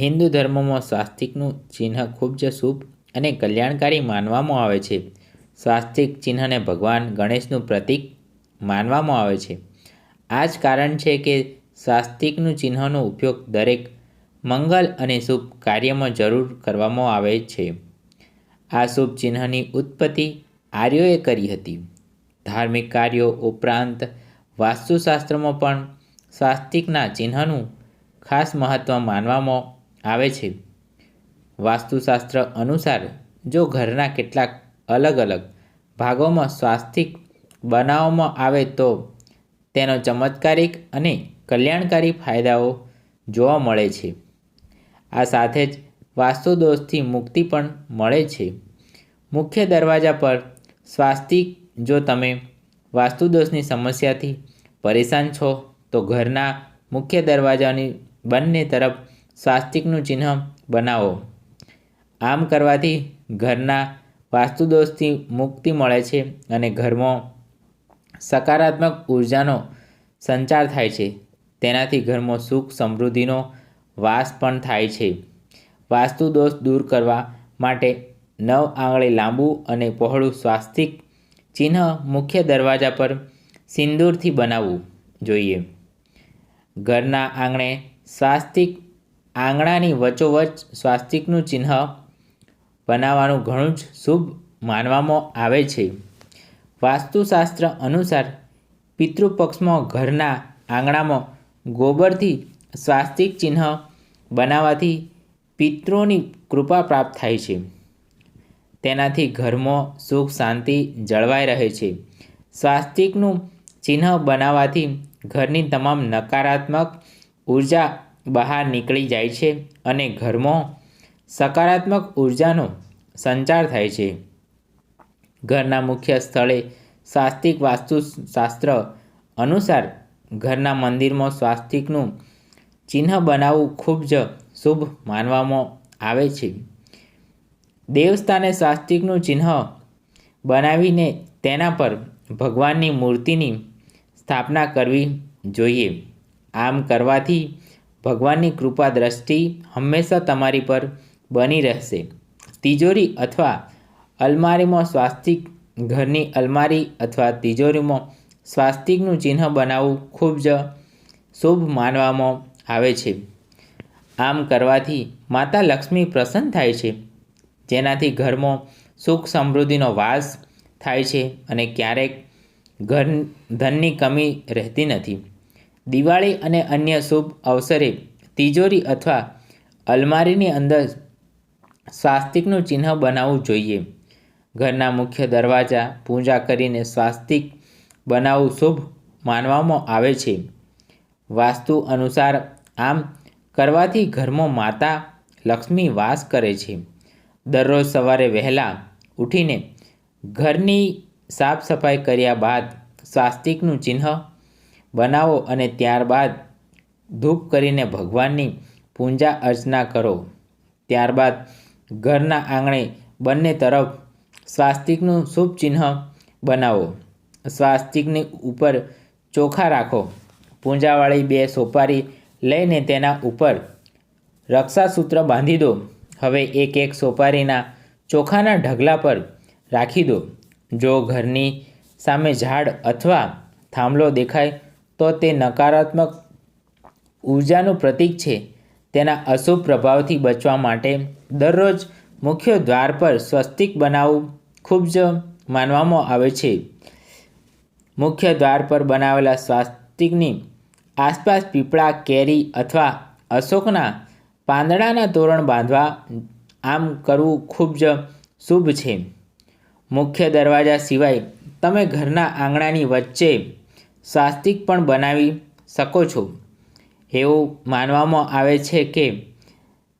હિન્દુ ધર્મમાં સ્વાસ્તિકનું ચિહ્ન ખૂબ જ શુભ અને કલ્યાણકારી માનવામાં આવે છે. સ્વાસ્તિક ચિહ્નને ભગવાન ગણેશનું પ્રતીક માનવામાં આવે છે. આ જ કારણ છે કે સ્વાસ્તિકનું ચિહ્નનો ઉપયોગ દરેક મંગલ અને શુભ કાર્યમાં જરૂર કરવામાં આવે છે. આ શુભ ચિહ્નની ઉત્પત્તિ આર્યોએ કરી હતી. ધાર્મિક કાર્યો ઉપરાંત વાસ્તુશાસ્ત્રમાં પણ સ્વાસ્તિકના ચિહ્નનું ખાસ મહત્ત્વ માનવામાં આવે છે. વાસ્તુશાસ્ત્ર અનુસાર જો ઘરના કેટલાક અલગ અલગ ભાગોમાં સ્વાસ્તિક બનાવવામાં આવે તો તેનો ચમત્કારિક અને કલ્યાણકારી ફાયદાઓ જોવા મળે છે. આ સાથે જ વાસ્તુ દોષથી મુક્તિ પણ મળે છે. મુખ્ય દરવાજા પર સ્વાસ્તિક જો તમે વાસ્તુ દોષની સમસ્યાથી પરેશાન છો, તો ઘરના મુખ્ય દરવાજાની બંને તરફ સ્વાસ્તિકનું ચિહ્ન બનાવો. આમ કરવાથી ઘરના વાસ્તુદોષથી મુક્તિ મળે છે અને ઘરમાં સકારાત્મક ઉર્જાનો સંચાર થાય છે. તેનાથી ઘરમાં સુખ સમૃદ્ધિનો વાસ પણ થાય છે. વાસ્તુ દોષ દૂર કરવા માટે નવ આંગળે લાંબુ અને પહોળું સ્વાસ્તિક ચિહ્ન મુખ્ય દરવાજા પર સિંદૂરથી બનાવવું જોઈએ. ઘરના આંગણે સ્વાસ્તિક આંગણાની વચોવચ સ્વાસ્તિકનું ચિહ્ન બનાવવાનું ઘણું જ શુભ માનવામાં આવે છે. વાસ્તુશાસ્ત્ર અનુસાર, પિતૃપક્ષમાં ઘરના આંગણામાં ગોબરથી સ્વાસ્તિક ચિહ્ન બનાવવાથી પિતૃની કૃપા પ્રાપ્ત થાય છે. તેનાથી ઘરમાં સુખ શાંતિ જળવાઈ રહે છે. સ્વાસ્તિકનું ચિહ્ન બનાવવાથી ઘરની તમામ નકારાત્મક ઊર્જા બહાર નીકળી જાય છે અને ઘરમાં સકારાત્મક ઉર્જાનો સંચાર થાય છે. ઘરના મુખ્ય સ્થળે સ્વાસ્તિક વાસ્તુશાસ્ત્ર અનુસાર ઘરના મંદિરમાં સ્વાસ્તિકનું ચિહ્ન બનાવવું ખૂબ જ શુભ માનવામાં આવે છે. દેવસ્થાને સ્વાસ્તિકનું ચિહ્ન બનાવીને તેના પર ભગવાનની મૂર્તિની સ્થાપના કરવી જોઈએ. આમ કરવાથી ભગવાનની કૃપા દ્રષ્ટિ હંમેશા તમારી પર બની રહેશે. તિજોરી અથવા અલમારીમાં સ્વાસ્તિક ઘરની અલમારી અથવા તિજોરીમાં સ્વાસ્તિકનું ચિહ્ન બનાવવું ખૂબ જ શુભ માનવામાં આવે છે. આમ કરવાથી માતા લક્ષ્મી પ્રસન્ન થાય છે. જેનાથી ઘરમાં સુખ સમૃદ્ધિનો વાસ થાય છે અને ક્યારેક ઘર ધનની કમી રહેતી નથી. દિવાળી અને અન્ય શુભ અવસરે તિજોરી અથવા અલમારીની અંદર સ્વાસ્તિકનું ચિહ્ન બનાવવું જોઈએ. ઘરના મુખ્ય દરવાજા પૂજા કરીને સ્વાસ્તિક બનાવવું શુભ માનવામાં આવે છે. વાસ્તુ અનુસાર આમ કરવાથી ઘરમાં માતા લક્ષ્મી વાસ કરે છે. દરરોજ સવારે વહેલા ઉઠીને ઘરની સાફ સફાઈ કર્યા બાદ સ્વાસ્તિકનું ચિહ્ન બનાવો અને ત્યારબાદ ધૂપ કરીને ભગવાનની પૂજા અર્ચના કરો. ત્યારબાદ ઘરના આંગણે બંને તરફ સ્વાસ્તિકનું શુભ ચિહ્ન બનાવો. સ્વાસ્તિકની ઉપર ચોખા રાખો. પૂંજાવાળી બે સોપારી લઈને તેના ઉપર રક્ષાસૂત્ર બાંધી દો. હવે એક એક સોપારીના ચોખાના ઢગલા પર રાખી દો. જો ઘરની સામે ઝાડ અથવા થાંભલો દેખાય તો તે નકારાત્મક ઉર્જાનું પ્રતીક છે. તેના અશુભ પ્રભાવથી બચવા માટે દરરોજ મુખ્ય દ્વાર પર સ્વસ્તિક બનાવવું ખૂબ જ માનવામાં આવે છે. મુખ્ય દ્વાર પર બનાવેલા સ્વાસ્તિકની આસપાસ પીપળા, કેરી અથવા અશોકના પાંદડાના તોરણ બાંધવા આમ કરવું ખૂબ જ શુભ છે. મુખ્ય દરવાજા સિવાય તમે ઘરના આંગણાની વચ્ચે સ્વાસ્તિક પણ બનાવી શકો છો. એવું માનવામાં આવે છે કે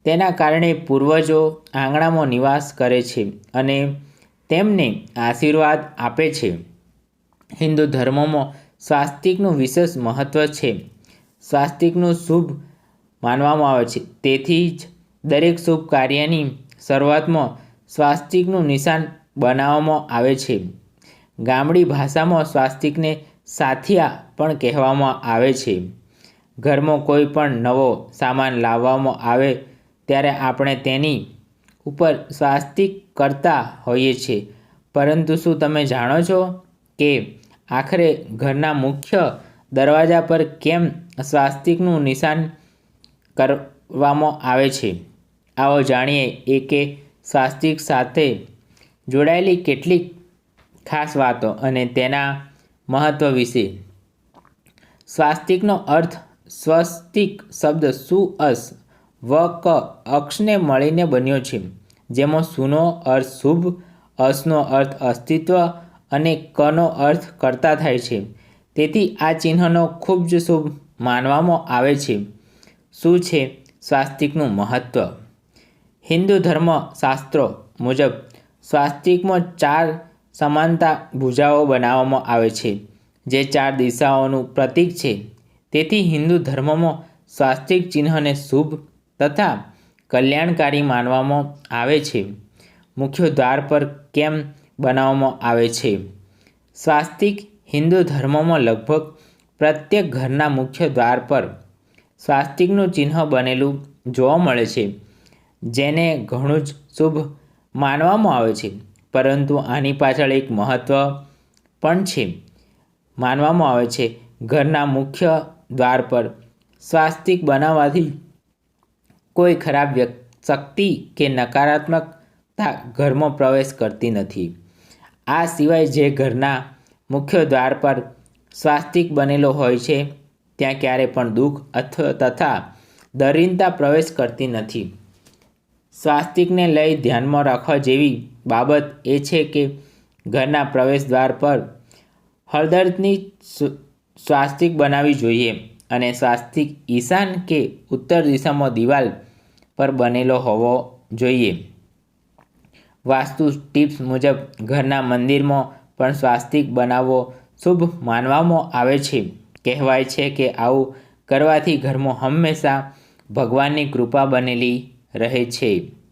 તેના કારણે પૂર્વજો આંગણામાં નિવાસ કરે છે અને તેમને આશીર્વાદ આપે છે. હિન્દુ ધર્મમાં સ્વાસ્તિકનું વિશેષ મહત્ત્વ છે. સ્વાસ્તિકનું શુભ માનવામાં આવે છે. તેથી જ દરેક શુભ કાર્યની શરૂઆતમાં સ્વાસ્તિકનું નિશાન બનાવવામાં આવે છે. ગામડી ભાષામાં સ્વાસ્તિકને સાથિયા પણ કહેવામાં આવે છે. ઘરમાં કોઈ પણ નવો સામાન લાવવામાં આવે ત્યારે આપણે તેની ઉપર સ્વાસ્તિક કરતા હોઈએ છીએ. પરંતુ શું તમે જાણો છો કે આખરે ઘરના મુખ્ય દરવાજા પર કેમ સ્વાસ્તિકનું નિશાન કરવામાં આવે છે? આવો જાણીએ એ કે સ્વાસ્તિક સાથે જોડાયેલી કેટલીક ખાસ વાતો અને તેના મહત્ત્વ વિશે. સ્વાસ્તિકનો અર્થ સ્વસ્તિક શબ્દ સુ વ ક, અક્ષને મળીને બન્યો છે, જેમાં સુનો અર્થ શુભ, અસનો અર્થ અસ્તિત્વ અને કનો અર્થ કરતા થાય છે. તેથી આ ચિહ્નનો ખૂબ જ શુભ માનવામાં આવે છે. શું છે સ્વાસ્તિકનું મહત્ત્વ હિન્દુ ધર્મ શાસ્ત્રો મુજબ સ્વાસ્તિકમાં ચાર સમાનતા ભુજાઓ બનાવવામાં આવે છે, જે ચાર દિશાઓનું પ્રતીક છે. તેથી હિન્દુ ધર્મમાં સ્વાસ્તિક ચિહ્નને શુભ તથા કલ્યાણકારી માનવામાં આવે છે. મુખ્ય દ્વાર પર કેમ બનાવવામાં આવે છે? સ્વાસ્તિક હિન્દુ ધર્મમાં લગભગ પ્રત્યેક ઘરના મુખ્ય દ્વાર પર સ્વાસ્તિકનું ચિહ્ન બનેલું જોવા મળે છે, જેને ઘણું જ શુભ માનવામાં આવે છે. પરંતુ આની પાછળ એક મહત્ત્વ પણ છે. માનવામાં આવે છે, ઘરના મુખ્ય દ્વાર પર સ્વાસ્તિક બનાવવાથી કોઈ ખરાબ શક્તિ કે નકારાત્મકતા ઘરમાં પ્રવેશ કરતી નથી. આ સિવાય જે ઘરના મુખ્ય દ્વાર પર સ્વાસ્તિક બનેલો હોય છે, ત્યાં ક્યારે પણ દુઃખ અથવા તથા દરિદ્રતા પ્રવેશ કરતી નથી. સ્વાસ્તિકને લઈ ધ્યાનમાં રાખવા જેવી બાબત એ છે કે ઘરના પ્રવેશ દ્વાર પર હળદરની સ્વાસ્તિક બનાવવી જોઈએ અને સ્વાસ્તિક ઈશાન કે ઉત્તર દિશામાં દિવાલ પર બનેલો હોવો જોઈએ. વાસ્તુ ટિપ્સ મુજબ, ઘરના મંદિરમાં પણ સ્વાસ્તિક બનાવવો શુભ માનવામાં આવે છે. કહેવાય છે કે આવું કરવાથી ઘરમાં હંમેશા ભગવાનની કૃપા બનેલી રહે છે.